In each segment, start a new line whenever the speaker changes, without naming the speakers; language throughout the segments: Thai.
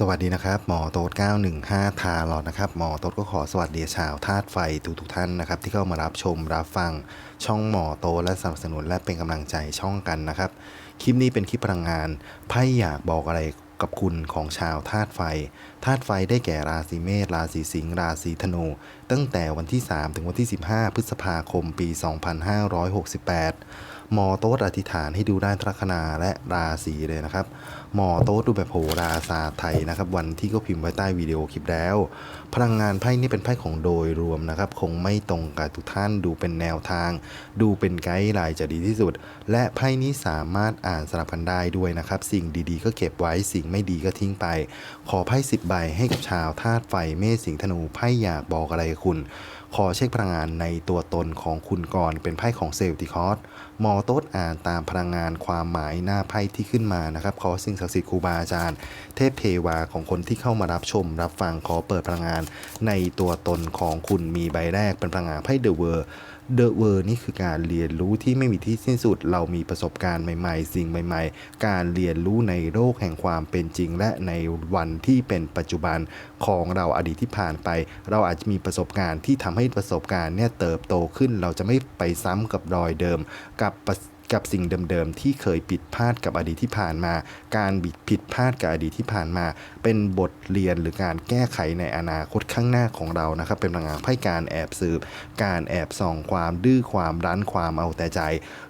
สวัสดีนะครับ หมอโต๊ด915 ทาหลอดนะครับ หมอโต๊ดก็ขอสวัสดีชาวธาตุไฟทุกทุกท่านนะครับ ที่เข้ามารับชมรับฟังช่องหมอโต๊ดและสนับสนุนและเป็นกำลังใจช่องกันนะครับ คลิปนี้เป็นคลิปพลังงานไพ่อยากบอกอะไรกับคุณของชาวธาตุไฟ ธาตุไฟได้แก่ราศีเมษ ราศีสิงห์ ราศีธนู ตั้งแต่วันที่ 3 ถึงวันที่ 15 พฤษภาคม ปี 2568 หมอโต๊ดอธิษฐานให้ดูด้านลัคนาและราศีเลยนะครับ หมอโต๊ดดูแบบโหราศาสตร์ไทยนะครับ วันที่ก็พิมพ์ไว้ใต้วิดีโอคลิปแล้ว พลังงานไพ่นี่เป็นไพ่ของโดยรวมนะครับ คงไม่ตรงกับทุกท่านดูเป็นแนวทาง ดูเป็นไกด์ไลน์จะดีที่สุด และไพ่นี้สามารถอ่านสลับกันได้ด้วยนะครับ สิ่งดีๆ ก็เก็บไว้สิ่งไม่ดีก็ทิ้งไป ขอไพ่สิบใบให้กับชาวธาตุไฟเมษสิงธนูไพ่อยากบอกอะไรคุณขอเช็คพลังงานในตัวตนของคุณก่อนเป็นไพ่ของเซลติคอสมอโต๊ดอ่านตามพลังงานความหมายหน้าไพ่ที่ขึ้นมานะครับ ขอสิ่งศักดิ์สิทธิ์ครูบาอาจารย์ เทพเทวาของคนที่เข้ามารับชม รับฟังขอเปิดพลังงานในตัวตนของคุณมีใบแรกเป็นพลังงานไพ่เดอะเวอร์ เดอะเวอร์นี่คือการเรียนรู้ที่ไม่มีที่สิ้นสุด เรามีประสบการณ์ใหม่ๆ สิ่งใหม่ ๆ การเรียนรู้ในโลกแห่งความเป็นจริง และในวันที่เป็นปัจจุบันของเราอดีตที่ผ่านไป เราอาจจะมีประสบการณ์ที่ทำให้ประสบการณ์เนี่ยเติบโตขึ้น เราจะไม่ไปซ้ำกับรอยเดิม กับกับสิ่งเดิมๆที่เคยผิดพลาดกับอดีตที่ผ่านมา การบิดผิดพลาดกับอดีตที่ผ่านมา เป็นบทเรียนหรือการแก้ไขในอนาคตข้างหน้าของเรานะครับ เป็นพลังงานไพ่การแอบสืบ การแอบส่องความดื้อความรั้นความเอาแต่ใจ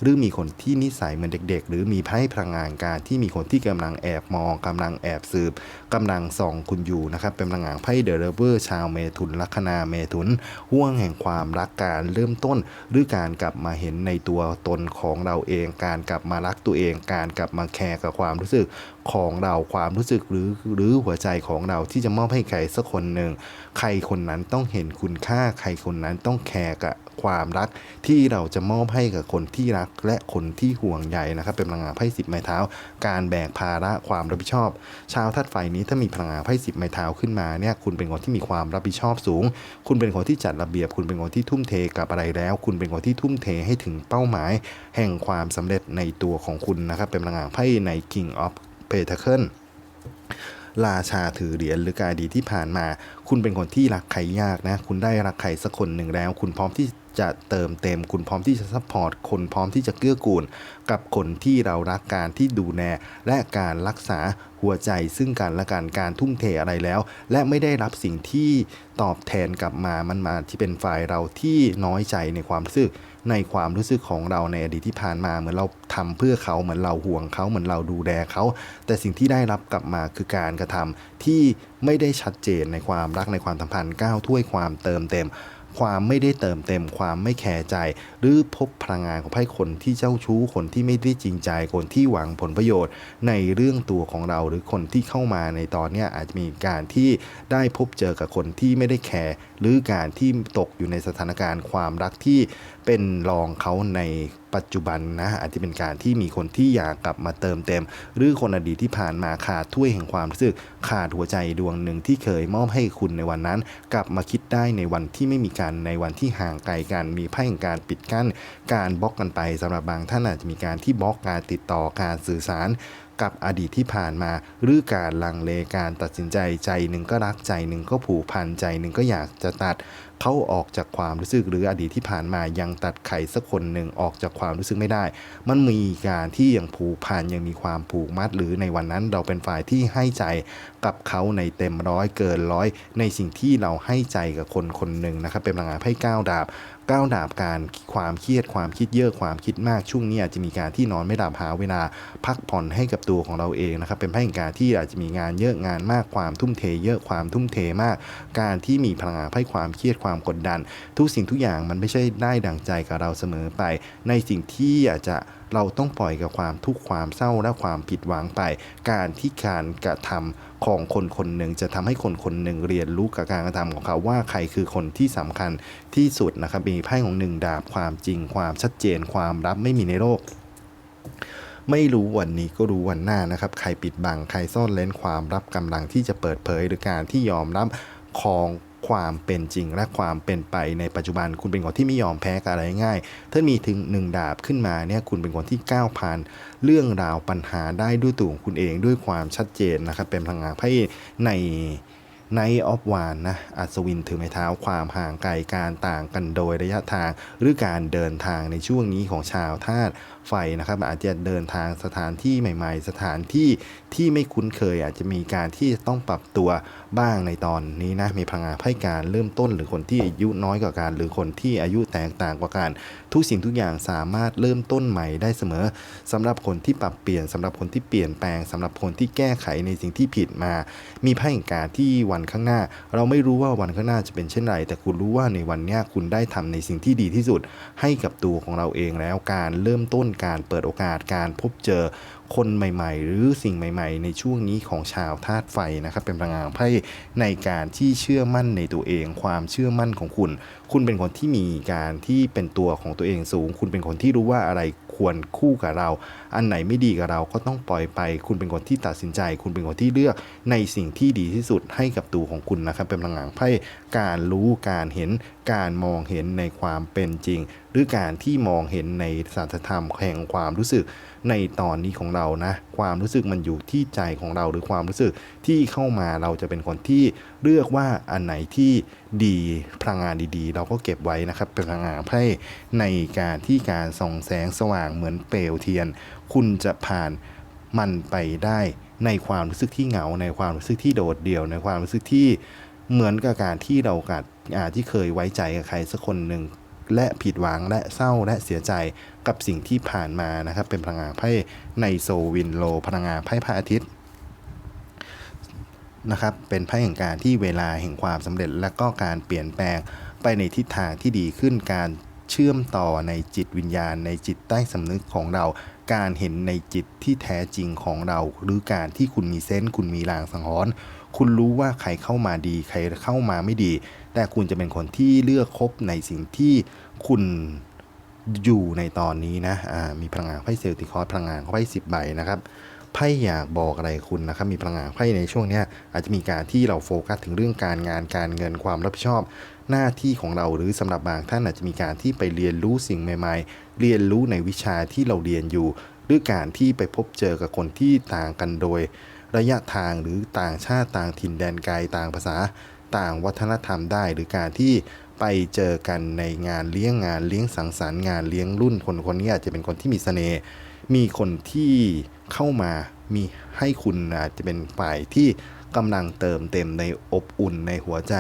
หรือมีคนที่นิสัยเหมือนเด็ก ๆ หรือมีไพ่พลังงานการที่มีคนที่กำลังแอบมองกำลังแอบสืบกำลังส่องคุณอยู่นะครับ เป็นพลังงานไพ่เดอะเวอร์ชาวเมถุนลัคนาเมถุนห่วงแห่งความรักการเริ่มต้น หรือการกลับมาเห็นในตัวตนของเราเอง การกลับมารักตัวเอง การกลับมาแคร์กับความรู้สึก ของเราความรู้สึกหรือหรือหัวใจของเราที่จะมอบให้ใครสักคนหนึ่งใครคนนั้นต้องเห็นคุณค่าใครคนนั้นต้องแคร์กับความรักที่เราจะมอบให้กับคนที่รักและคนที่ห่วงใยนะครับ เป็นพลังงานไพ่สิบไม้เท้า การแบกภาระความรับผิดชอบ ชาวธาตุไฟนี้ถ้ามีพลังงานไพ่สิบไม้เท้าขึ้นมาเนี่ยคุณเป็นคนที่มีความรับผิดชอบสูง คุณเป็นคนที่จัดระเบียบ คุณเป็นคนที่ทุ่มเทกับอะไรแล้ว คุณเป็นคนที่ทุ่มเทให้ถึงเป้าหมาย แห่งความสำเร็จในตัวของคุณนะครับ เป็นพลังงานไพ่ใน King of Pentacle ราชาถือเหรียญหรือการดีที่ผ่านมา คุณเป็นคนที่รักใครยากนะ คุณได้รักใครสักคนหนึ่งแล้ว คุณพร้อมที่จะเติมเต็ม คุณพร้อมที่จะซัพพอร์ต คนพร้อมที่จะเกื้อกูล กับคนที่เรารักการที่ดูแลและการรักษาหัวใจ ซึ่งกันและกันการทุ่มเทอะไรแล้ว และไม่ได้รับสิ่งที่ตอบแทนกลับมามันมาที่เป็นฝ่ายเราที่น้อยใจในความรู้สึก ในความรู้สึกของเราในอดีตที่ผ่านมาเหมือนเราทำเพื่อเขาเหมือนเราห่วงเขาเหมือนเราดูแลเขา แต่สิ่งที่ได้รับกลับมาคือการกระทำที่ไม่ได้ชัดเจนในความรักในความสัมพันธ์ก้าวถ้วยความเติมเต็ม ความไม่ได้เติมเต็ม ความไม่แคร์ใจ หรือพบพลังงานของไพ่คนที่เจ้าชู้คนที่ไม่ได้จริงใจคนที่หวังผลประโยชน์ ในเรื่องตัวของเราหรือคนที่เข้ามาในตอนนี้อาจจะมีการที่ได้พบเจอกับคนที่ไม่ได้แคร์หรือการที่ตกอยู่ในสถานการณ์ความรักที่ เป็นรองเขาในปัจจุบันนะอาจจะเป็นการที่มีคนที่อยากกลับมาเติมเต็ม หรือคนอดีตที่ผ่านมาขาดถ้วยแห่งความรู้สึกขาดหัวใจดวงหนึ่งที่เคยมอบให้คุณในวันนั้น กลับมาคิดได้ในวันที่ไม่มีกันในวันที่ห่างไกลกันมีไพ่แห่งการปิดกั้น การบล็อกกันไปสำหรับบางท่านอาจจะมีการที่บล็อกการติดต่อการสื่อสารกับอดีตที่ผ่านมา หรือการลังเลการตัดสินใจใจหนึ่งก็รักใจหนึ่งก็ผูกพันใจหนึ่งก็อยากจะตัด เขาออกจากความรู้สึกหรืออดีตที่ผ่านมายังตัดไข่สักคนหนึ่งออกจากความรู้สึกไม่ได้ มันมีการที่ยังผูกพันยังมีความผูกมัด หรือในวันนั้นเราเป็นฝ่ายที่ให้ใจกับเขาในเต็มร้อยเกินร้อย ในสิ่งที่เราให้ใจกับคนคนหนึ่งนะครับเป็นพลังงานไพ่ก้าวดาบ ก้าวดาบการความเครียดความคิดเยอะความคิดมากช่วงนี้อาจจะมีการที่นอนไม่หลับหาเวลาพักผ่อนให้กับตัวของเราเองนะครับเป็นไพ่แห่งการที่อาจจะมีงานเยอะงานมากความทุ่มเทเยอะความทุ่มเทมาก การที่มีพลังงานไพ่ความเครียดความกดดัน ทุกสิ่งทุกอย่างมันไม่ใช่ได้ดังใจกับเราเสมอไป ในสิ่งที่อาจจะ เราต้องปล่อยกับความทุกข์ความเศร้าและความผิดหวังไป การที่การกระทำของคนคนหนึ่งจะทำให้คนคนหนึ่งเรียนรู้กับการกระทำของเขาว่าใครคือคนที่สำคัญที่สุดนะครับมีไพ่ของหนึ่งดาบความจริง ความชัดเจน ความรับไม่มีในโลกไม่รู้วันนี้ก็รู้วันหน้านะครับ ใครปิดบัง ใครซ่อนเล้นความรับกำลังที่จะเปิดเผยหรือการที่ยอมรับของ ความเป็นจริงและความเป็นไปในปัจจุบัน คุณเป็นคนที่ไม่ยอมแพ้กับอะไรง่ายถ้ามีถึงหนึ่งดาบขึ้นมาเนี่ยคุณเป็นคนที่ก้าวผ่านเรื่องราวปัญหาได้ด้วยตัวของคุณเองด้วยความชัดเจนนะครับเป็นพลังงานไพ่ในไนออฟวานนะอัศวินถือไม้เท้าความห่างไกลการต่างกันโดยระยะทาง หรือการเดินทางในช่วงนี้ของชาวธาตุ ไฟนะครับอาจจะเดินทางสถานที่ใหม่ ๆ สถานที่ที่ไม่คุ้นเคย อาจจะมีการที่ต้องปรับตัวบ้างในตอนนี้นะมีพลังงานไพ่การเริ่มต้น หรือคนที่อายุน้อยกว่าการ หรือคนที่อายุแตกต่างกว่ากันทุกสิ่งทุกอย่างสามารถเริ่มต้นใหม่ได้เสมอสำหรับคนที่ปรับเปลี่ยนสำหรับคนที่เปลี่ยนแปลงสำหรับคนที่แก้ไขในสิ่งที่ผิดมา มีไพ่แห่งการที่วันข้างหน้า เราไม่รู้ว่าวันข้างหน้าจะเป็นเช่นไร แต่คุณรู้ว่าในวันนี้คุณได้ทำในสิ่งที่ดีที่สุด ให้กับตัวของเราเองแล้วการเริ่มต้นการเปิดโอกาสการพบเจอคนใหม่ ๆ หรือสิ่งใหม่ ๆ ในช่วงนี้ของชาวธาตุไฟนะครับ เป็นพลังงานไพ่ในการที่เชื่อมั่นในตัวเอง ความเชื่อมั่นของคุณ คุณเป็นคนที่มีการที่เป็นตัวของตัวเองสูง คุณเป็นคนที่รู้ว่าอะไรควรคู่กับเรา อันไหนไม่ดีกับเราก็ต้องปล่อยไป คุณเป็นคนที่ตัดสินใจ คุณเป็นคนที่เลือกในสิ่งที่ดีที่สุดให้กับตัวของคุณนะครับ เป็นพลังงานไพ่การรู้การเห็นการมองเห็นในความเป็นจริง รือการที่มองเห็นในสัจธรรมแห่งความรู้สึกในตอนนี้ของเรานะ ความรู้สึกมันอยู่ที่ใจของเราหรือความรู้สึกที่เข้ามาเราจะเป็นคนที่เลือกว่าอันไหนที่ดีพลังงานดีๆ เราก็เก็บไว้นะครับเป็นพลังงานไพ่ในการที่การส่องแสงสว่างเหมือนเปลวเทียน คุณจะผ่านมันไปได้ในความรู้สึกที่เหงา ในความรู้สึกที่โดดเดี่ยว ในความรู้สึกที่เหมือนกับการที่เรากัดอาที่เคยไว้ใจกับใครสักคนหนึ่ง และผิดหวังและเศร้าและเสียใจกับสิ่งที่ผ่านมานะครับ เป็นพลังงานไพ่ในโซวินโล พลังงานไพ่พระอาทิตย์นะครับเป็นไพ่แห่งการที่เวลาแห่งความสำเร็จและก็การเปลี่ยนแปลงไปในทิศทางที่ดีขึ้นการเชื่อมต่อในจิตวิญญาณ ในจิตใต้สำนึกของเรา การเห็นในจิตที่แท้จริงของเรา หรือการที่คุณมีเซนส์คุณมีลางสังหรณ์คุณรู้ว่าใครเข้ามาดีใครเข้ามาไม่ดี แต่คุณจะเป็นคนที่เลือกคบในสิ่งที่คุณอยู่ในตอนนี้นะมีพลังงานไพ่เซลติคอสพลังงานไพ่สิบใบนะครับ ไพ่อยากบอกอะไรคุณนะครับมีพลังงานไพ่ในช่วงนี้อาจจะมีการที่เราโฟกัสถึงเรื่องการงานการเงินความรับผิดชอบ หน้าที่ของเราหรือสำหรับบางท่านอาจจะมีการที่ไปเรียนรู้สิ่งใหม่ ๆ เรียนรู้ในวิชาที่เราเรียนอยู่ หรือการที่ไปพบเจอกับคนที่ต่างกันโดย ระยะทางหรือต่างชาติต่างถิ่นแดนไกลต่างภาษา ต่างวัฒนธรรมได้ หรือการที่ไปเจอกันในงานเลี้ยงงานเลี้ยงสังสรรค์งานเลี้ยงรุ่นคนคนนี้อาจจะเป็นคนที่มีเสน่ห์มีคนที่ เข้ามามีให้คุณอาจจะเป็นฝ่ายที่กำลังเติมเต็มในอบอุ่นในหัวใจ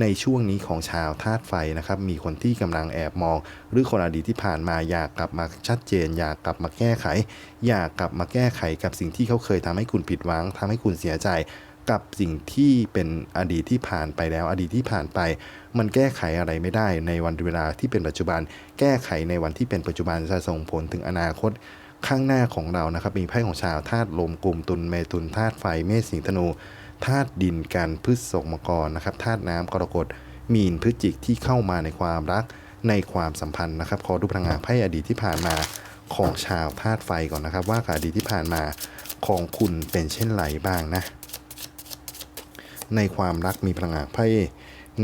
ในช่วงนี้ของชาวธาตุไฟนะครับ มีคนที่กำลังแอบมอง หรือคนอดีตที่ผ่านมาอยากกลับมาชัดเจน อยากกลับมาแก้ไข อยากกลับมาแก้ไขกับสิ่งที่เขาเคยทำให้คุณผิดหวังทำให้คุณเสียใจกับสิ่งที่เป็นอดีตที่ผ่านไปแล้ว อดีตที่ผ่านไป มันแก้ไขอะไรไม่ได้ในวันเวลาที่เป็นปัจจุบัน แก้ไขในวันที่เป็นปัจจุบันจะส่งผลถึงอนาคต ข้างหน้าของเรานะครับ มีไพ่ของชาวธาตุลมกลุ่มตุลเมตุนธาตุไฟเมษสิงธนูธาตุดินกันพฤษภมกรนะครับธาตุน้ำกรกฎมีนพฤจิกที่เข้ามาในความรักในความสัมพันธ์นะครับขอดูพลังงานไพ่อดีตที่ผ่านมาของชาวธาตุไฟก่อนนะครับ ว่าอดีตที่ผ่านมาของคุณเป็นเช่นไรบ้างนะ ในความรักมีพลังงานไพ่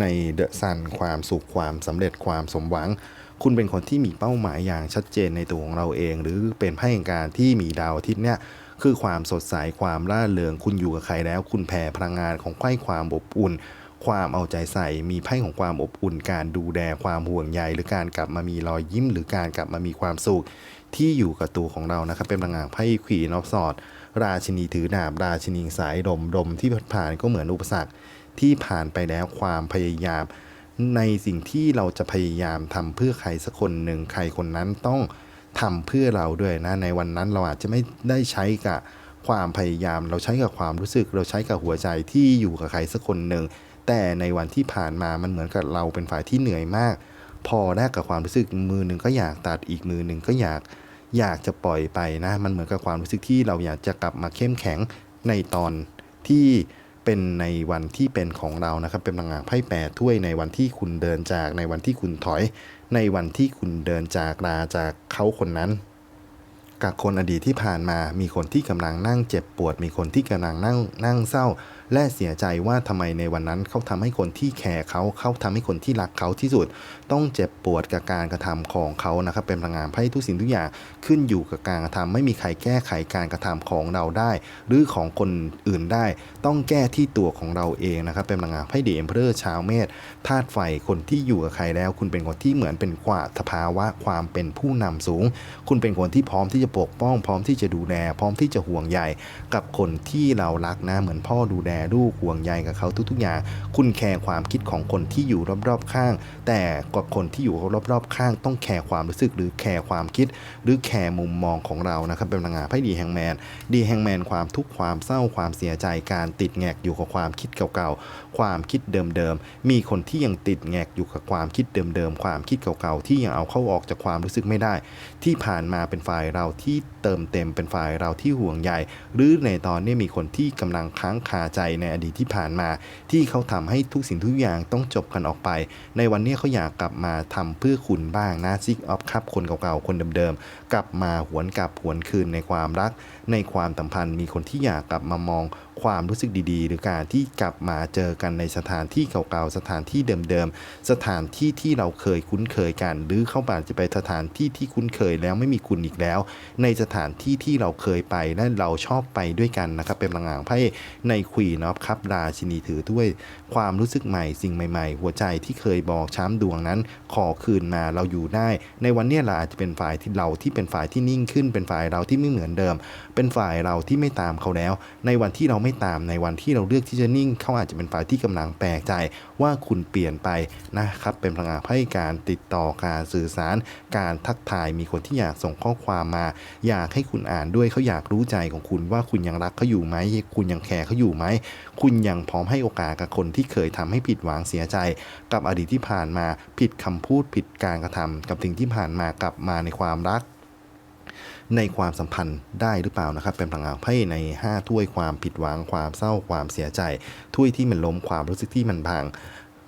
ในเดอะซันความสุขความสำเร็จความสมหวัง คุณเป็นคนที่มีเป้าหมายอย่างชัดเจนในตัวของเราเอง หรือเป็นไพ่แห่งการที่มีดาวอาทิตย์เนี่ยคือความสดใสความร่าเริงคุณอยู่กับใครแล้ว คุณแผ่พลังงานของไพ่ความอบอุ่น ความเอาใจใส่มีไพ่ของความอบอุ่น การดูแลความห่วงใยหรือการกลับมามีรอยยิ้ม หรือการกลับมามีความสุขที่อยู่กับตัวของเรานะครับ เป็นพลังงานไพ่ขวีนอฟสอด ราชินีถือดาบราชินีสายดมดมที่ผ่านก็เหมือนอุปสรรคที่ผ่านไปแล้วความพยายาม ในสิ่งที่เราจะพยายามทำเพื่อใครสักคนหนึ่งใครคนนั้นต้องทำเพื่อเราด้วยนะ ในวันนั้นเราอาจจะไม่ได้ใช้กับความพยายาม เราใช้กับความรู้สึก เราใช้กับหัวใจที่อยู่กับใครสักคนหนึ่งแต่ในวันที่ผ่านมามันเหมือนกับเราเป็นฝ่ายที่เหนื่อยมาก พอแลกกับความรู้สึกมือหนึ่งก็อยากตัดอีกมือหนึ่งก็อยากอยากจะปล่อยไปนะ มันเหมือนกับความรู้สึกที่เราอยากจะกลับมาเข้มแข็งในตอนที่ เป็นในวันที่เป็นของเรานะครับ เป็นพลังงานไพ่แปดถ้วยในวันที่คุณเดินจาก ในวันที่คุณถอย ในวันที่คุณเดินจากลาจากเขาคนนั้นกับคนอดีตที่ผ่านมา มีคนที่กำลังนั่งเจ็บปวด มีคนที่กำลังนั่งนั่งเศร้า และเสียใจว่าทำไมในวันนั้นเขาทำให้คนที่แคร์เขาเขาทำให้คนที่รักเขาที่สุด ต้องเจ็บปวดกับการกระทำของเขานะครับ เป็นพลังงานไพ่ทุกสิ่งทุกอย่างขึ้นอยู่กับการกระทำไม่มีใครแก้ไขการกระทำของเราได้ หรือของคนอื่นได้ ต้องแก้ที่ตัวของเราเองนะครับ เป็นพลังงานไพ่เดมเพอร์ชาวเมษธาตุไฟคนที่อยู่กับใครแล้ว คุณเป็นคนที่เหมือนเป็นกว่าสภาวะความเป็นผู้นำสูง คุณเป็นคนที่พร้อมที่จะปกป้อง พร้อมที่จะดูแล พร้อมที่จะห่วงใยกับคนที่เรารักนะเหมือนพ่อดูแลลูกห่วงใยกับเขาทุก ๆ อย่าง คุณแคร์ความคิดของคนที่อยู่รอบๆข้าง แต่กับคนที่อยู่รอบๆข้าง ต้องแคร์ความรู้สึกหรือแคร์ความคิด หรือแคร์มุมมองของเรานะครับเป็นพลังงานไพ่ดีแฮงแมนดีแฮงแมนความทุกข์ความเศร้าความเสียใจการติดแงกอยู่กับความคิดเก่าๆ ความคิดเดิมๆ มีคนที่ยังติดแงกอยู่กับความคิดเดิมๆ ความคิดเก่าๆ ที่ยังเอาเข้าออกจากความรู้สึกไม่ได้ ที่ผ่านมาเป็นฝ่ายเราที่เติมเต็มเป็นฝ่ายเราที่ห่วงใยหรือในตอนนี้มีคนที่กำลังค้างคาใจในอดีตที่ผ่านมา ที่เขาทำให้ทุกสิ่งทุกอย่างต้องจบกันออกไป ในวันนี้เขาอยากกลับมาทำเพื่อคุณบ้างนะซิกออฟครับคนเก่าๆ คนเดิมๆกลับมาหวนกลับหวนคืนในความรัก ในความสัมพันธ์มีคนที่อยากกลับมามอง ความรู้สึกดีๆ หรือการที่กลับมาเจอกันในสถานที่เก่าๆ สถานที่เดิมๆ สถานที่ที่เราเคยคุ้นเคยกัน หรือเข้ามาจะไปสถานที่ที่คุ้นเคยแล้วไม่มีคุณอีกแล้ว ในสถานที่ที่เราเคยไปและเราชอบไปด้วยกันนะครับ เป็นพลังงานไพ่ในควีนอฟคัพราชินีถือด้วยความรู้สึกใหม่สิ่งใหม่ๆ หัวใจที่เคยบอกช้ำดวงนั้น ขอคืนมาเราอยู่ได้ ในวันนี้เราอาจจะเป็นฝ่ายที่เราที่เป็นฝ่ายที่นิ่งขึ้นเป็นฝ่ายเราที่ไม่เหมือนเดิม เป็นฝ่ายเราที่ไม่ตามเขาแล้ว ในวันที่เราไม่ตามในวันที่เราเลือกที่จะนิ่ง เขาอาจจะเป็นฝ่ายที่กำลังแปลกใจว่าคุณเปลี่ยนไปนะครับ เป็นพลังงานให้การติดต่อการสื่อสาร การทักทายมีคนที่อยากส่งข้อความมา อยากให้คุณอ่านด้วยเขาอยากรู้ใจของคุณว่าคุณยังรักเขาอยู่ไหมคุณยังแคร์เขาอยู่ไหมคุณยังพร้อมให้โอกาสกับคนที่เคยทำให้ผิดหวังเสียใจ กับอดีตที่ผ่านมาผิดคำพูดผิดการกระทำกับสิ่งที่ผ่านมากลับมาในความรัก ในความสัมพันธ์ได้หรือเปล่านะครับ เป็นพลังงานไพ่ใน 5 ถ้วยความผิดหวังความเศร้าความเสียใจ ถ้วยที่มันล้มความรู้สึกที่มันพัง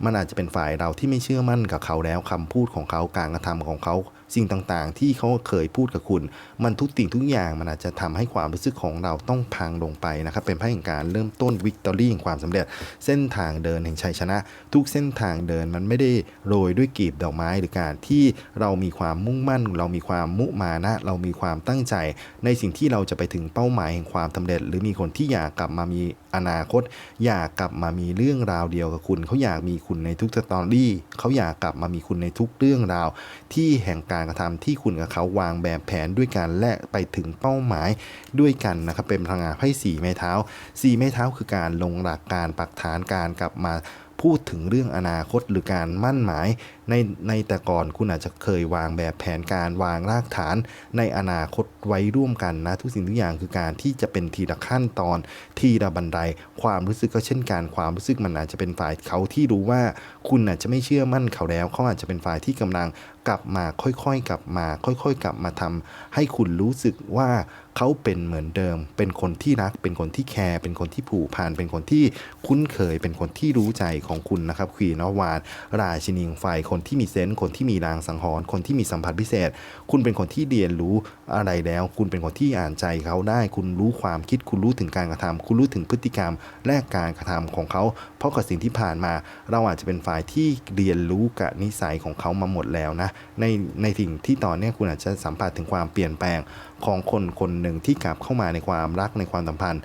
มันอาจจะเป็นฝ่ายเราที่ไม่เชื่อมั่นกับเขาแล้วคำพูดของเขาการกระทำของเขา สิ่งต่างๆ ที่เขาเคยพูดกับคุณ มันทุกสิ่งทุกอย่างมันอาจจะทำให้ความรู้สึกของเราต้องพังลงไปนะครับเป็นไพ่แห่งการเริ่มต้นวิกตอรี่แห่งความสำเร็จ เส้นทางเดินแห่งชัยชนะ ทุกเส้นทางเดินมันไม่ได้โรยด้วยกีบดอกไม้หรือการที่เรามีความมุ่งมั่น เรามีความมุมานะ เรามีความตั้งใจ ในสิ่งที่เราจะไปถึงเป้าหมายแห่งความสำเร็จ หรือมีคนที่อยากกลับมามีอนาคต อยากกลับมามีเรื่องราวเดียวกับคุณ เขาอยากมีคุณในทุกสตอรี่เขาอยากกลับมามีคุณในทุกเรื่องราวที่แห่งการการะทำที่คุณกับเขาวางแบบแผนด้วยกันและไปถึงเป้าหมายด้วยกันนะครับเป็นพลังงานไพ่สี่ไม้เท้าสี่ไม้เท้าคือการลงหลักการปักฐานการกลับมาพูดถึงเรื่องอนาคตหรือการมั่นหมาย ในในแต่ก่อนคุณอาจจะเคยวางแบบแผนการวางรากฐานในอนาคตไว้ร่วมกันนะ ทุกสิ่งทุกอย่างคือการที่จะเป็นทีละขั้นตอนทีละบันได ความรู้สึกก็เช่นกันความรู้สึกมันอาจจะเป็นฝ่ายเขาที่รู้ว่าคุณอาจจะไม่เชื่อมั่นเขาแล้วเขาอาจจะเป็นฝ่ายที่กำลังกลับมาค่อยๆ กลับมา ค่อย ๆ กลับมาทำให้คุณรู้สึกว่าเขาเป็นเหมือนเดิม เป็นคนที่รัก เป็นคนที่แคร์ เป็นคนที่ผูกพัน เป็นคนที่คุ้นเคย เป็นคนที่รู้ใจของคุณนะครับควีนอวาน ราชินีงไฟคนนที่มีเซนส์คนที่มีรางสังหรณ์คนที่มีสัมผัสพิเศษ คุณเป็นคนที่เรียนรู้อะไรแล้ว คุณเป็นคนที่อ่านใจเขาได้ คุณรู้ความคิดคุณรู้ถึงการกระทำคุณรู้ถึงพฤติกรรม และการกระทำของเขา เพราะกับสิ่งที่ผ่านมา เราอาจจะเป็นฝ่ายที่เรียนรู้กับนิสัยของเขามาหมดแล้วนะในในสิ่งที่ตอนนี้คุณอาจจะสัมผัสถึงความเปลี่ยนแปลงของคนคนหนึ่งที่กลับเข้ามาในความรักในความสัมพันธ์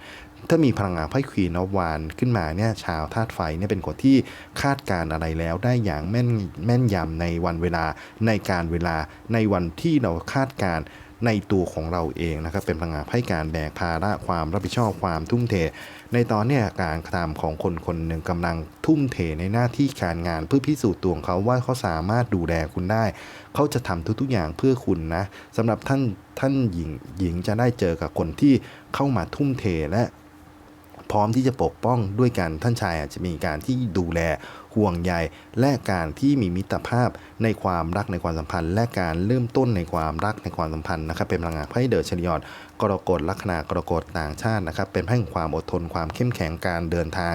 ถ้ามีพลังงานไพ่ควีนอวานขึ้นมาเนี่ยชาวธาตุไฟเนี่ยเป็นคนที่คาดการณ์อะไรแล้วได้อย่างแม่นแม่นยำในวันเวลาในการเวลาในวันที่เราคาดการณ์ในตัวของเราเองนะครับเป็นพลังงานไพ่การแบกภาระความรับผิดชอบความทุ่มเท ในตอนเนี้ยการกระทำของคนคนหนึ่งกำลังทุ่มเทในหน้าที่การงานเพื่อพิสูจน์ตัวของเขาว่าเขาสามารถดูแลคุณได้ เขาจะทำทุกๆอย่างเพื่อคุณนะสำหรับท่านท่านหญิงหญิงจะได้เจอกับคนที่เข้ามาทุ่มเทและ พร้อมที่จะปกป้องด้วยกันท่านชายอาจจะมีการที่ดูแลห่วงใยและการที่มีมิตรภาพในความรักในความสัมพันธ์ และการเริ่มต้นในความรักในความสัมพันธ์นะครับเป็นพลังงานไพ่เดอร์ชริยอน กรกฎลัคนากรกฎต่างชาตินะครับ เป็นพ่แห่งความอดทนความเข้มแข็งการเดินทาง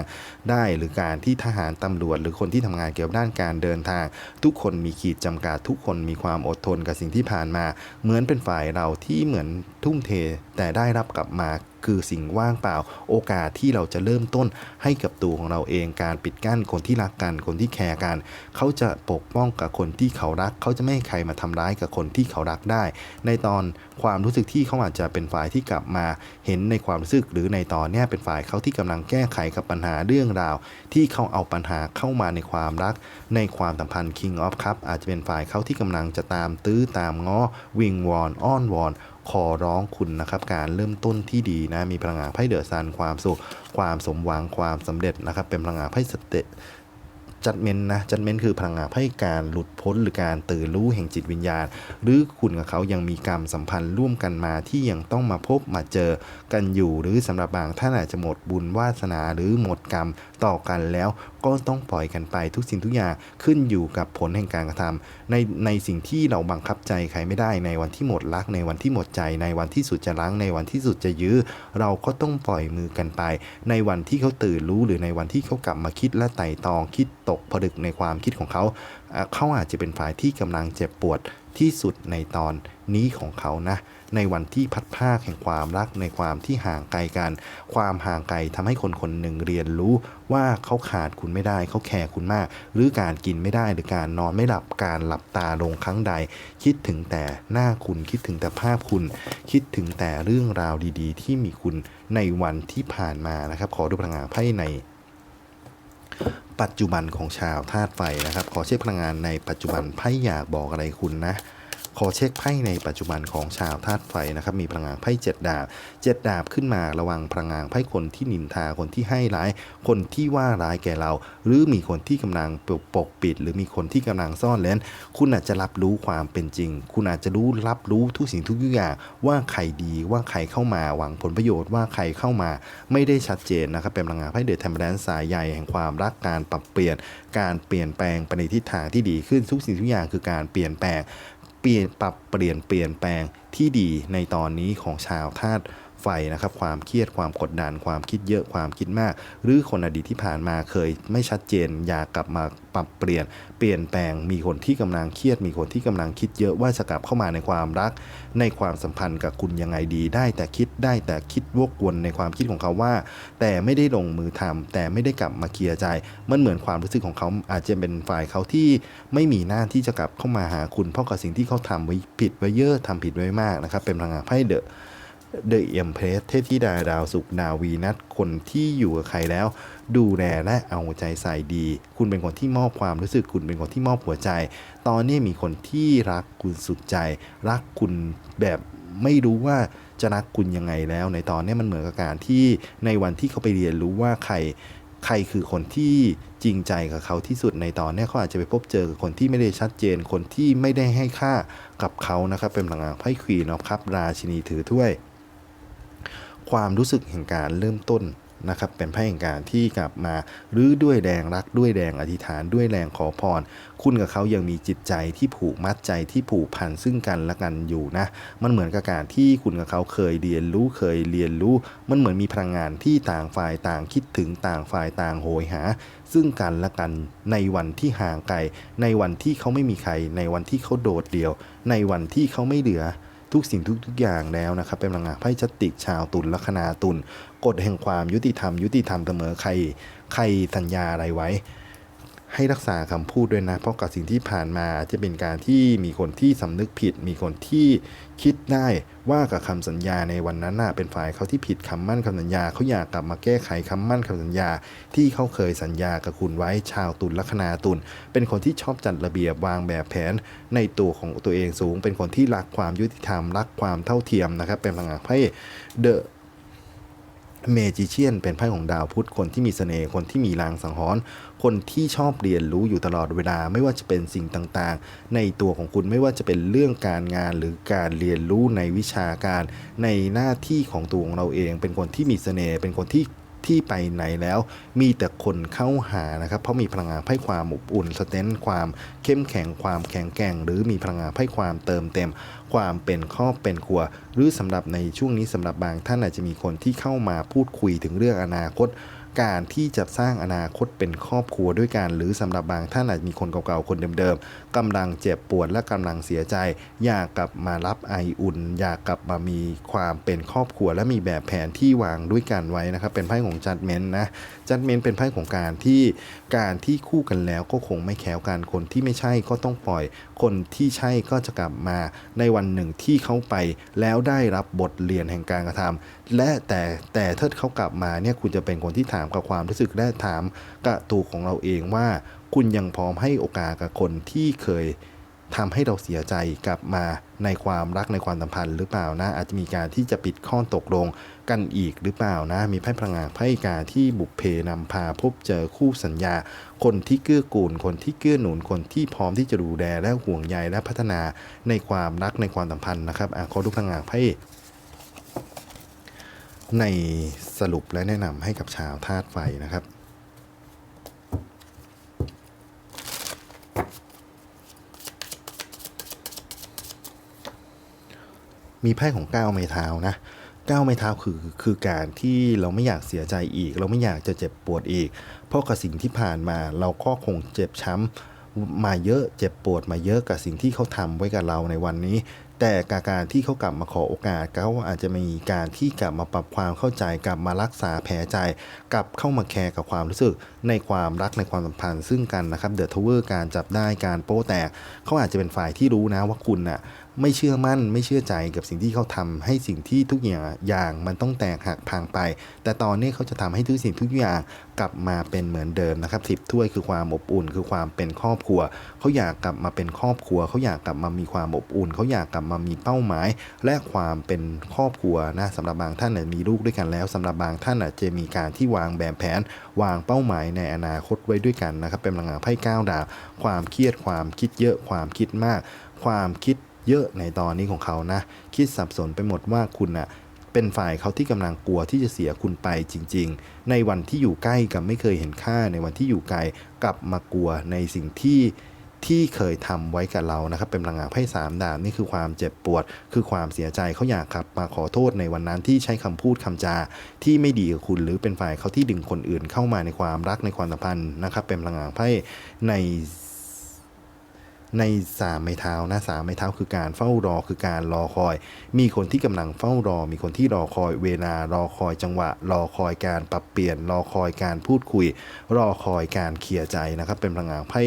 ได้หรือการที่ทหารตำรวจ หรือคนที่ทำงานเกี่ยวกับด้านการเดินทาง ทุกคนมีขีดจำกัดทุกคนมีความอดทนกับสิ่งที่ผ่านมา เหมือนเป็นฝ่ายเราที่เหมือนทุ่มเท แต่ได้รับกลับมาคือสิ่งว่างเปล่า โอกาสที่เราจะเริ่มต้นให้กับตัวของเราเองการปิดกั้นคนที่รักกันคนที่แคร์กัน เขาจะปกป้องกับคนที่เขารัก เขาจะไม่ให้ใครมาทำร้ายกับคนที่เขารักได้ ในตอนความรู้สึกที่เขาอาจจะเป็นฝ่ายที่กลับมาเห็นในความรู้สึกหรือในตอนนี้เป็นฝ่ายเขาที่กำลังแก้ไขกับปัญหาเรื่องราว ที่เขาเอาปัญหาเข้ามาในความรัก ในความสัมพันธ์ King of Cup อาจจะเป็นฝ่ายเขาที่กำลังจะตามตื้อตามง้อวิงวอนอ้อนวอนขอร้องคุณนะครับการเริ่มต้นที่ดีนะมีพลังงานไพ่เดอะซันความสุขความสมหวังความสำเร็จนะครับเป็นพลังงานไพ่สเต จัดเมนนะจัดเมนคือพลังงานไพ่การหลุดพ้นหรือการตื่นรู้แห่งจิตวิญญาณ หรือคุณกับเขายังมีกรรมสัมพันธ์ร่วมกันมาที่ยังต้องมาพบมาเจอกันอยู่ หรือสำหรับบางท่านอาจจะหมดบุญวาสนาหรือหมดกรรมต่อกันแล้ว ก็ต้องปล่อยกันไปทุกสิ่งทุกอย่างขึ้นอยู่กับผลแห่งการกระทำในในสิ่งที่เราบังคับใจใครไม่ได้ในวันที่หมดรักในวันที่หมดใจ ในวันที่สุดจะล้างในวันที่สุดจะยื้อ เราก็ต้องปล่อยมือกันไป ในวันที่เขาตื่นรู้หรือในวันที่เขากลับมาคิดและไต่ตองคิดตกผลึกในความคิดของเขา เขาอาจจะเป็นฝ่ายที่กำลังเจ็บปวดที่สุดในตอนนี้ของเขานะ ในวันที่พัดภาคแห่งความรักในความที่ห่างไกลกัน ความห่างไกลทำให้คนคนหนึ่งเรียนรู้ว่าเขาขาดคุณไม่ได้เขาแคร์คุณมาก หรือการกินไม่ได้หรือการนอนไม่หลับการหลับตาลงครั้งใด คิดถึงแต่หน้าคุณคิดถึงแต่ภาพคุณ คิดถึงแต่เรื่องราวดี ๆ ที่มีคุณในวันที่ผ่านมานะครับ ขอดูพลังงานไพ่ใน ปัจจุบันของชาวธาตุไฟนะครับ ขอเช็คพลังงานในปัจจุบันไพ่อยากบอกอะไรคุณนะ ขอเช็คไพ่ในปัจจุบันของชาวธาตุไฟนะครับมีพลังงานไพ่เจ็ดดาบเจ็ดดาบขึ้นมาระวังพลังงานไพ่คนที่นินทาคนที่ให้ร้าย คนที่ว่าร้ายแก่เรา หรือมีคนที่กำลังปกปิด หรือมีคนที่กำลังซ่อนเล้น คุณอาจจะรับรู้ความเป็นจริง คุณอาจจะรู้รับรู้ทุกสิ่งทุกอย่างว่าใครดีว่าใครเข้ามาหวังผลประโยชน์ว่าใครเข้ามา ไม่ได้ชัดเจนนะครับเป็นพลังงานไพ่เดือดแทมเบรนสายใหญ่แห่งความรักการปรับเปลี่ยน การเปลี่ยนแปลงไปในทิศทางที่ดีขึ้นทุกสิ่งทุกอย่างคือการเปลี่ยนแปลง เปลี่ยนปรับเปลี่ยนเปลี่ยนแปลงที่ดีในตอนนี้ของชาวธาตุ ไฟนะครับความเครียดความกดดัน ความคิดเยอะความคิดมาก หรือคนอดีตที่ผ่านมาเคยไม่ชัดเจน อยากกลับมาปรับเปลี่ยน เปลี่ยนแปลงมีคนที่กำลังเครียด มีคนที่กำลังคิดเยอะว่าจะกลับเข้ามาในความรัก ในความสัมพันธ์กับคุณยังไงดี ได้แต่คิดได้แต่คิดวกวนในความคิดของเขาว่า แต่ไม่ได้ลงมือทำแต่ไม่ได้กลับมาเคลียร์ใจ มันเหมือนความรู้สึกของเขาอาจจะเป็นฝ่ายเขาที่ไม่มีหน้าที่จะกลับเข้ามาหาคุณเพราะกับสิ่งที่เขาทำไว้ผิดไว้เยอะทำผิดไว้มากนะครับเป็นพลังงานไพ่เดอะ เดอะเอ็มเพรสเทพธิดาดาวสุกร์ดาววีนัทคนที่อยู่กับใครแล้ว ดูแลและเอาใจใส่ดี คุณเป็นคนที่มอบความรู้สึกคุณเป็นคนที่มอบหัวใจ ตอนนี้มีคนที่รักคุณสุดใจ รักคุณแบบไม่รู้ว่าจะรักคุณยังไงแล้ว ในตอนนี้มันเหมือนกับการที่ในวันที่เขาไปเรียนรู้ว่าใครใครคือคนที่จริงใจกับเขาที่สุดในตอนนี้เขาอาจจะไปพบเจอกับคนที่ไม่ได้ชัดเจน คนที่ไม่ได้ให้ค่ากับเขานะครับ เป็นพลังงานไพ่ควีนนะครับราชินีถือถ้วย ความรู้สึกแห่งการเริ่มต้นนะครับเป็นไพ่แห่งการที่กลับมาหรือด้วยแรงรักด้วยแรงอธิษฐานด้วยแรงขอพร คุณกับเขายังมีจิตใจที่ผูกมัดใจที่ผูกพันซึ่งกันและกันอยู่นะ มันเหมือนกับการที่คุณกับเขาเคยเรียนรู้เคยเรียนรู้ มันเหมือนมีพลังงานที่ต่างฝ่ายต่างคิดถึงต่างฝ่ายต่างโหยหา ซึ่งกันและกันในวันที่ห่างไกลในวันที่เขาไม่มีใคร ในวันที่เขาโดดเดี่ยว ในวันที่เขาไม่เหลือ ทุกสิ่งทุกทุกอย่างแล้วนะครับ เป็นพลังงานไพ่จัตติกชาวตุลลัคนาตุลกฎแห่งความยุติธรรมยุติธรรมเสมอใคร ใครสัญญาอะไรไว้ ให้รักษาคำพูดด้วยนะ เพราะกับสิ่งที่ผ่านมาจะเป็นการที่มีคนที่สำนึกผิด มีคนที่คิดได้ว่ากับคำสัญญาในวันนั้นน่ะเป็นฝ่ายเขาที่ผิดคำมั่นคำสัญญาเขาอยากกลับมาแก้ไขคำมั่นคำสัญญา ที่เขาเคยสัญญากับคุณไว้ชาวตุลลัคนาตุลเป็นคนที่ชอบจัดระเบียบวางแบบแผนในตัวของตัวเองสูง เป็นคนที่รักความยุติธรรม รักความเท่าเทียมนะครับ เป็นพลังงานไพ่เดอะเมจิเชียนเป็นไพ่ของดาวพุธคนที่มีเสน่ห์คนที่มีลางสังหรณ์คนที่ชอบเรียนรู้อยู่ตลอดเวลา ไม่ว่าจะเป็นสิ่งต่างๆ ในตัวของคุณไม่ว่าจะเป็นเรื่องการงานหรือการเรียนรู้ในวิชาการ ในหน้าที่ของตัวของเราเอง เป็นคนที่มีเสน่ห์เป็นคนที่ที่ไปไหนแล้วมีแต่คนเข้าหานะครับ เพราะมีพลังงานไพ่ความอบอุ่นสเตนความเข้มแข็งความแข็งแกร่ง หรือมีพลังงานไพ่ความเติมเต็ม ความเป็นครอบเป็นครัว หรือสำหรับในช่วงนี้สำหรับบางท่านอาจจะมีคนที่เข้ามาพูดคุยถึงเรื่องอนาคต การที่จะสร้างอนาคตเป็นครอบครัวด้วยกัน หรือสำหรับบางท่านอาจมีคนเก่าๆคนเดิมๆกำลังเจ็บปวดและกำลังเสียใจ อยากกลับมารับไออุ่น อยากกลับมามีความเป็นครอบครัว และมีแบบแผนที่วางด้วยกันไว้นะครับ เป็นไพ่ของจัดเมนนะจัดเมนเป็นไพ่ของการที่การที่คู่กันแล้วก็คงไม่แคล้วกันคนที่ไม่ใช่ก็ต้องปล่อย คนที่ใช่ก็จะกลับมาในวันหนึ่งที่เขาไปแล้วได้รับบทเรียนแห่งการกระทำ และแต่แต่ถ้าเขากลับมาเนี่ยคุณจะเป็นคนที่ถามกับความรู้สึกและถามกับตัวของเราเองว่า คุณยังพร้อมให้โอกาสกับคนที่เคยทำให้เราเสียใจกลับมาในความรักในความสัมพันธ์หรือเปล่านะ อาจจะมีการที่จะปิดข้อตกลงกันอีกหรือเปล่านะ มีไพ่พลังงานไพ่การที่บุกเพนำพาพบเจอคู่สัญญา คนที่เกื้อกูล คนที่เกื้อหนุนคนที่พร้อมที่จะดูแลและห่วงใยและพัฒนาในความรักในความสัมพันธ์นะครับอะขอดูพลังงานไพ่ ในสรุปและแนะนำให้กับชาวธาตุไฟนะครับ มีไพ่ของก้าวไม้เท้านะก้าวไม้เท้าคือคือการที่เราไม่อยากเสียใจอีก เราไม่อยากจะเจ็บปวดอีก เพราะกับสิ่งที่ผ่านมาเราก็คงเจ็บช้ำมาเยอะเจ็บปวดมาเยอะกับสิ่งที่เขาทำไว้กับเราในวันนี้แต่กับการที่เขากลับมาขอโอกาสเขาอาจจะมีการที่กลับมาปรับความเข้าใจกลับมารักษาแผลใจ กลับเข้ามาแคร์กับความรู้สึกในความรักในความสัมพันธ์ซึ่งกันนะครับเดอะทาวเวอร์การจับได้การโป้แตกเขาอาจจะเป็นฝ่ายที่รู้นะว่าคุณน่ะไม่เชื่อมั่นไม่เชื่อใจกับสิ่งที่เขาทำให้สิ่งที่ทุกอย่างอย่างมันต้องแตกหักพังไป แต่ตอนนี้เขาจะทำให้ทุกสิ่งทุกอย่างกลับมาเป็นเหมือนเดิมนะครับสิบถ้วยคือความอบอุ่น คือความเป็นครอบครัวเขาอยากกลับมาเป็นครอบครัวเขาอยากกลับมามีความอบอุ่นเขาอยากกลับมามีเป้าหมาย และความเป็นครอบครัวนะสำหรับบางท่านเนี่ยมีลูกด้วยกันแล้วสำหรับบางท่านอาจจะมีการที่วางแบบแผน วางเป้าหมายในอนาคตไว้ด้วยกันนะครับ เป็นพลังงานไพ่ก้าวดาว ความเครียดความคิดเยอะความคิดมาก ความคิดเยอะในตอนนี้ของเขานะ คิดสับสนไปหมดว่าคุณน่ะเป็นฝ่ายเขาที่กำลังกลัวที่จะเสียคุณไปจริง ๆ ในวันที่อยู่ใกล้กับไม่เคยเห็นค่าในวันที่อยู่ไกลกลับมากลัวในสิ่งที่ ที่เคยทำไว้กับเรานะครับ เป็นพลังงานไพ่สามดาบนี่คือความเจ็บปวด คือความเสียใจเขาอยากกลับมาขอโทษในวันนั้นที่ใช้คำพูดคำจา ที่ไม่ดีกับคุณหรือเป็นฝ่ายเขาที่ดึงคนอื่นเข้ามาในความรักในความสัมพันธ์นะครับ เป็นพลังงานไพ่ใน ในสามไม้เท้านะสามไม้เท้าคือการเฝ้ารอคือการรอคอย มีคนที่กำลังเฝ้ารอ มีคนที่รอคอยเวลารอคอยจังหวะ รอคอยการปรับเปลี่ยน รอคอยการพูดคุย รอคอยการเคลียร์ใจนะครับ เป็นพลังงานไพ่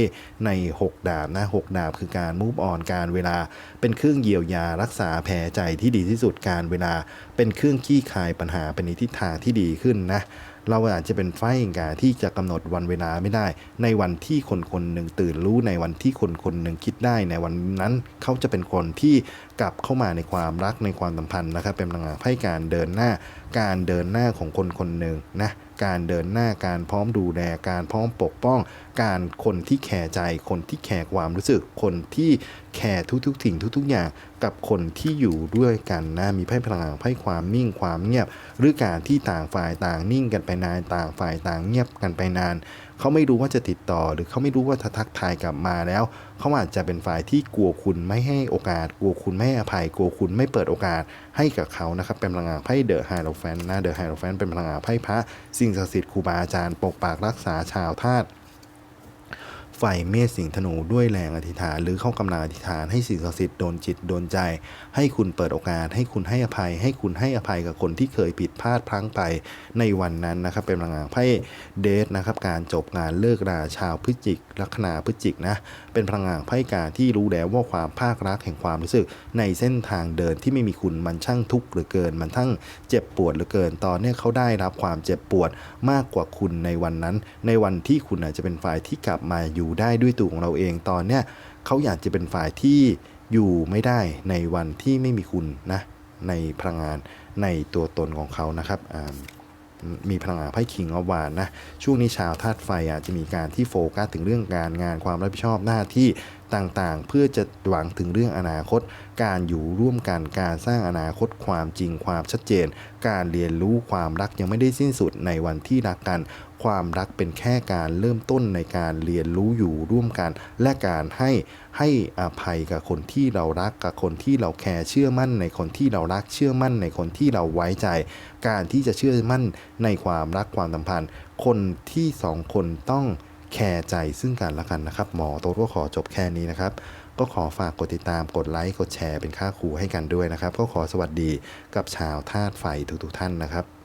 ใน 6 ดาบนะ6ดาบคือการมูฟออนการเวลา เป็นเครื่องเยียวยารักษาแผลใจที่ดีที่สุดการเวลา เป็นเครื่องขี้คายปัญหาเป็นในทิศทางที่ดีขึ้นนะ เราอาจจะเป็นไฟกาที่จะกำหนดวันเวลาไม่ได้ ในวันที่คนคนหนึ่งตื่นรู้ในวันที่คนคนหนึ่งคิดได้ในวันนั้นเขาจะเป็นคนที่กลับเข้ามาในความรักในความสัมพันธ์นะครับ เป็นพลังงานไพ่การเดินหน้าการเดินหน้าของคนคนหนึ่งนะ การเดินหน้าการพร้อมดูแลการพร้อมปกป้อง การคนที่แคร์ใจ คนที่แคร์ความรู้สึก คนที่แคร์ทุกๆสิ่งทุกๆ อย่าง กับคนที่อยู่ด้วยกันนะมีไพ่พลังไพ่ความนิ่งความเงียบ หรือการที่ต่างฝ่ายต่างนิ่งกันไปนานต่างฝ่ายต่างเงียบกันไปนาน เขาไม่รู้ว่าจะติดต่อหรือเขาไม่รู้ว่าจะทักทายกลับมาแล้ว เขาอาจจะเป็นฝ่ายที่กลัวคุณไม่ให้โอกาส กลัวคุณไม่ให้อภัย กลัวคุณไม่เปิดโอกาสให้กับเขานะครับ เป็นพลังงานไพ่เดอะไฮโลแฟนนะเดอะไฮโลแฟนเป็นพลังงานไพ่พระสิ่งศักดิ์สิทธิ์ครูบาอาจารย์ปกปักรักษาชาวธาตุ ไฟเมษสิงธนูด้วยแรงอธิษฐาน หรือเข้ากำลังอธิษฐานให้สิ่งศักดิ์สิทธิ์โดนจิตโดนใจ ให้คุณเปิดโอกาส ให้คุณให้อภัย ให้คุณให้อภัยกับคนที่เคยผิดพลาดพลั้งไปในวันนั้นนะครับ เป็นพลังงานไพ่เดทนะครับ การจบงานเลิกราชาวพฤศจิกลัคนาพฤศจิกนะเป็นพลังงานไพ่การที่รู้แล้วว่าความภาครักแห่งความรู้สึก ในเส้นทางเดินที่ไม่มีคุณมันช่างทุกข์เหลือเกิน มันทั้งเจ็บปวดเหลือเกิน ตอนนี้เขาได้รับความเจ็บปวดมากกว่าคุณในวันนั้น ในวันที่คุณอาจจะเป็นฝ่ายที่กลับมาอยู่ได้ด้วยตัวของเราเองตอนเนี้ยเขาอยากจะเป็นฝ่ายที่อยู่ไม่ได้ในวันที่ไม่มีคุณนะในพลังงานในตัวตนของเขานะครับมีพลังงานไพ่คิงอวานนะช่วงนี้ชาวธาตุไฟอาจจะมีการที่โฟกัสถึงเรื่องการงานความรับผิดชอบหน้าที่ ต่างๆ เพื่อจะหวังถึงเรื่องอนาคต การอยู่ร่วมกันการสร้างอนาคตความจริงความชัดเจน การเรียนรู้ความรักยังไม่ได้สิ้นสุดในวันที่รักกัน ความรักเป็นแค่การเริ่มต้นในการเรียนรู้อยู่ร่วมกัน และการให้ให้อภัยกับคนที่เรารักกับคนที่เราแคร์เชื่อมั่นในคนที่เรารักเชื่อมั่นในคนที่เราไว้ใจ การที่จะเชื่อมั่นในความรักความสัมพันธ์ คนที่สองคนต้อง แคร์ใจซึ่งกันและกันนะครับ หมอโต๊ดก็ขอจบแค่นี้นะครับ ก็ขอฝากกดติดตามกดไลค์กดแชร์เป็นค่าครูให้กันด้วยนะครับ ก็ขอสวัสดีกับชาวธาตุไฟทุกๆท่านนะครับ